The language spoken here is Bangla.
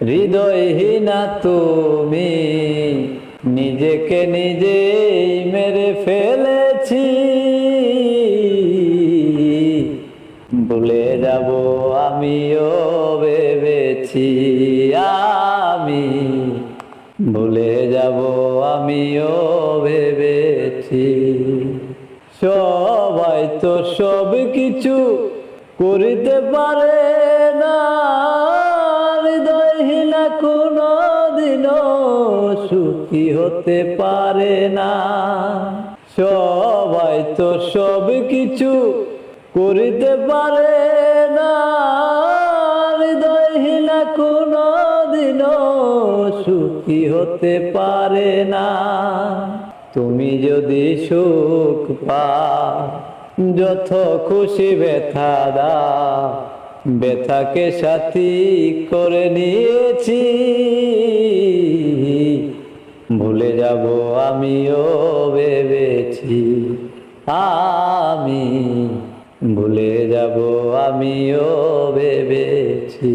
হৃদয়হীনা তুমি, নিজেকে নিজেই মেরে ফেলেছি। ভুলে যাব আমিও ভেবেছি আমি। ভুলে যাব আমিও ভেবেছি। সবাই তো সব কিছু করিতে পারে না। কোনো দিনও সুখী হতে পারে না। সবাই তো সব কিছু করিতে পারে না। হৃদয়হীনা কোনো দিনও সুখী হতে পারে না। তুমি যদি সুখ পা যত খুশি ব্যথা দা ব্যথাকে সাথী করে নিয়েছি। ভুলে যাব আমিও ভেবেছি। আমি ভুলে যাব আমিও ভেবেছি।